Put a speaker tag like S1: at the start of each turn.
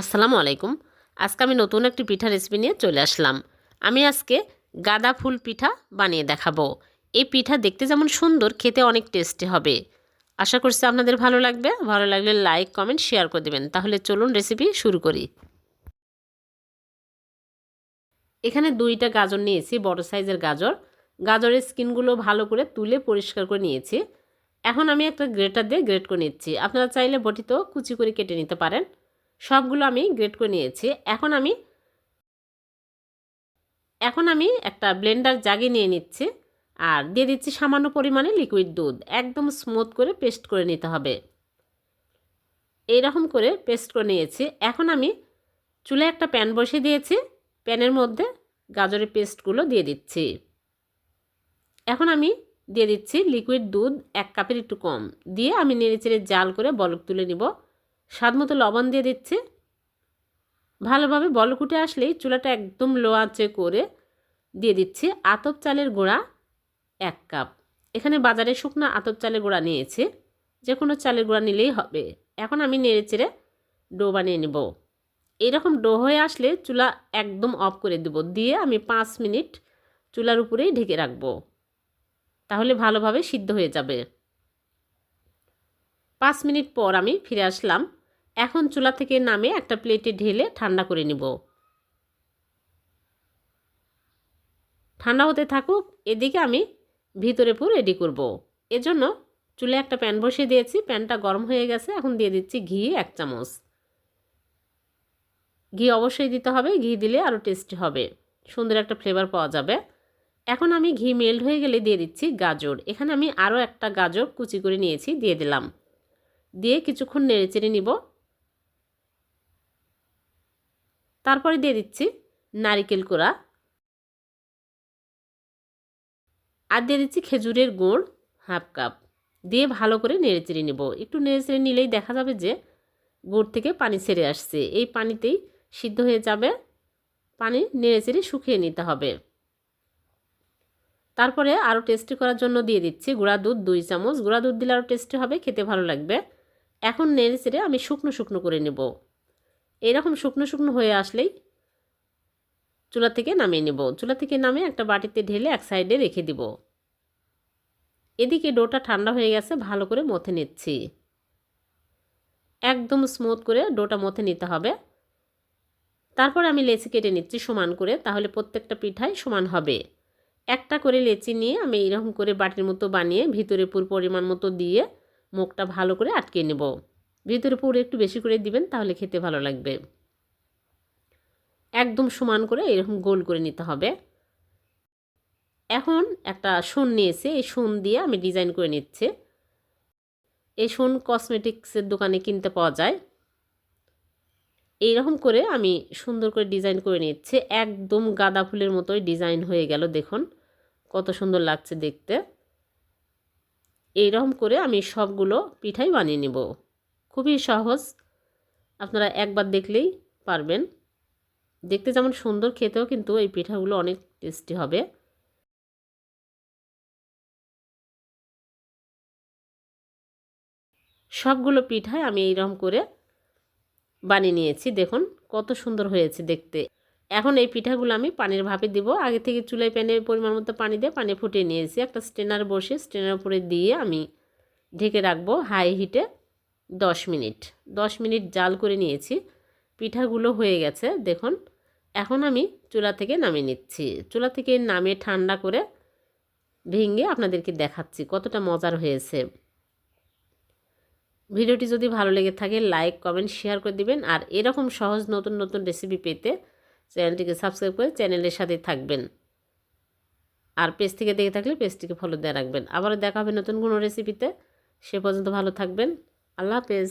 S1: আসসালামু আলাইকুম। আজকে আমি নতুন একটি পিঠা রেসিপি নিয়ে চলে আসলাম। আমি আজকে গাঁদা ফুল পিঠা বানিয়ে দেখাবো। এই পিঠা দেখতে যেমন সুন্দর, খেতে অনেক টেস্টি হবে। আশা করছি আপনাদের ভালো লাগবে। ভালো লাগলে লাইক কমেন্ট শেয়ার করে দেবেন। তাহলে চলুন রেসিপি শুরু করি। এখানে দুইটা গাজর নিয়েছি, বড় সাইজের গাজর। গাজরের স্কিনগুলো ভালো করে তুলে পরিষ্কার করে নিয়েছি। এখন আমি একটা গ্রেটার দিয়ে গ্রেট করে নিচ্ছি। আপনারা চাইলে বটিতেও কুচি করে কেটে নিতে পারেন। সবগুলো আমি গ্রেট করে নিয়েছি। এখন আমি এখন আমি একটা ব্লেন্ডার জাগে নিয়ে নিচ্ছি আর দিয়ে দিচ্ছি সামান্য পরিমাণে লিকুইড দুধ। একদম স্মুথ করে পেস্ট করে নিতে হবে। এইরকম করে পেস্ট করে নিয়েছি। এখন আমি চুলে একটা প্যান বসিয়ে দিয়েছি। প্যানের মধ্যে গাজরের পেস্টগুলো দিয়ে দিচ্ছি। এখন আমি দিয়ে দিচ্ছি লিকুইড দুধ এক কাপের একটু কম। দিয়ে আমি নেড়ে চেড়ে জাল করে বলক তুলে নিব। স্বাদ মতো লবণ দিয়ে দিচ্ছি। ভালোভাবে বলক উঠে আসলেই চুলাটা একদম লো আঁচে করে দিয়ে দিচ্ছি আতপ চালের গুঁড়া এক কাপ। এখানে বাজারে শুকনো আতপ চালের গুঁড়া নিয়েছি যে কোনো চালের গুঁড়া নিলেই হবে। এখন আমি নেড়ে চেড়ে ডো বানিয়ে নেব। এরকম ডো হয়ে আসলে চুলা একদম অফ করে দেব, দিয়ে আমি পাঁচ মিনিট চুলার উপরেই ঢেকে রাখব। তাহলে ভালোভাবে সিদ্ধ হয়ে যাবে। পাঁচ মিনিট পর আমি ফিরে আসলাম। এখন চুলা থেকে নামে একটা প্লেটে ঢেলে ঠান্ডা করে নিব। ঠান্ডা হতে থাকুক, এদিকে আমি ভিতরে পুর রেডি করব। এজন্য চুলে একটা প্যান বসিয়ে দিয়েছি, প্যানটা গরম হয়ে গেছে, এখন দিয়ে দিচ্ছি ঘি এক চামচ। ঘি অবশ্যই দিতে হবে, ঘি দিলে আরও টেস্টি হবে, সুন্দর একটা ফ্লেভার পাওয়া যাবে। এখন আমি ঘি মেল্ট হয়ে গেলে দিয়ে দিচ্ছি গাজর। এখানে আমি আরও একটা গাজর কুচি করে নিয়েছি, দিয়ে দিলাম। দিয়ে কিছুক্ষণ নেড়ে চেড়ে নিব। তারপরে দিয়ে দিচ্ছি নারিকেল কোড়া। আর দিয়ে দিচ্ছি খেজুরের গুড় হাফ কাপ। দিয়ে ভালো করে নেড়ে চেড়ে নেব। একটু নেড়ে চেড়ে নিলেই দেখা যাবে যে গুড় থেকে পানি ছেড়ে আসছে। এই পানিতেই সিদ্ধ হয়ে যাবে। পানি নেড়ে চেড়ে শুকিয়ে নিতে হবে। তারপরে আরও টেস্টি করার জন্য দিয়ে দিচ্ছি গুঁড়া দুধ দুই চামচ। গুঁড়া দুধ দিলে আরও টেস্টি হবে, খেতে ভালো লাগবে। এখন নেড়ে চেড়ে আমি শুকনো শুকনো করে নেব। এরকম শুকনো শুকনো হয়ে আসলেই চুলা থেকে নামিয়ে নেব। চুলা থেকে নামিয়ে একটা বাটিতে ঢেলে এক সাইডে রেখে দিব। এদিকে ডোটা ঠান্ডা হয়ে গেছে, ভালো করে মথে নিচ্ছি। একদম স্মুথ করে ডোটা মথে নিতে হবে। তারপর আমি লেচি কেটে নিচ্ছি সমান করে, তাহলে প্রত্যেকটা পিঠাই সমান হবে। একটা করে লেচি নিয়ে আমি এরকম করে বাটির মতো বানিয়ে ভিতরে পুর পরিমাণ মতো দিয়ে মুখটা ভালো করে আটকে নেব। ভিতরে পুর একটু বেশি করে দিবেন, তাহলে খেতে ভালো লাগবে। একদম সমান করে এরকম গোল করে নিতে হবে। এখন একটা সোন নিয়েছে, এই সোন দিয়ে আমি ডিজাইন করে নিচ্ছে। এই সোন কসমেটিক্সের দোকানে কিনতে পাওয়া যায়। এইরকম করে আমি সুন্দর করে ডিজাইন করে নিচ্ছে। একদম গাঁদা ফুলের মতোই ডিজাইন হয়ে গেল, দেখুন। কত সুন্দর লাগছে দেখতে। এইরকম করে আমি সবগুলো পিঠাই বানিয়ে নেব। খুবই সহজ। আপনারা একবার দেখলেই পারবেন। দেখতে যেমন সুন্দর, খেতেও কিন্তু এই পিঠাগুলো অনেক টেস্টি হবে। সবগুলো পিঠাই আমি এইরকম করে বানিয়ে নিয়েছি। দেখুন কত সুন্দর হয়েছে দেখতে। এখন এই পিঠাগুলো আমি পানির ভাপে দিব। আগে থেকে চুলায় প্যানে পরিমাণ মতো পানি দিয়ে পানি ফুটিয়ে নিয়েছি। একটা স্টেনার বসে স্টেনার উপরে দিয়ে আমি ঢেকে রাখব হাই হিটে। দশ মিনিট। দশ মিনিট জাল করে নিয়েছি। পিঠাগুলো হয়ে গেছে, দেখুন। এখন আমি চুলা থেকে নামিয়ে নিচ্ছি। চুলা থেকে নামিয়ে ঠান্ডা করে ভেঙে আপনাদেরকে দেখাচ্ছি কতটা মজার হয়েছে। ভিডিওটি যদি ভালো লেগে থাকে, লাইক, কমেন্ট, শেয়ার করে দিবেন। আর এরকম সহজ নতুন নতুন রেসিপি পেতে চ্যানেলটিকে সাবস্ক্রাইব করে চ্যানেলের সাথে থাকবেন। আর পেজ থেকে দেখে থাকলে পেজটিকে ফলো দিয়ে রাখবেন। আবারও দেখা হবে নতুন কোনো রেসিপিতে সে পর্যন্ত ভালো থাকবেন। আল্লাহ হাফেজ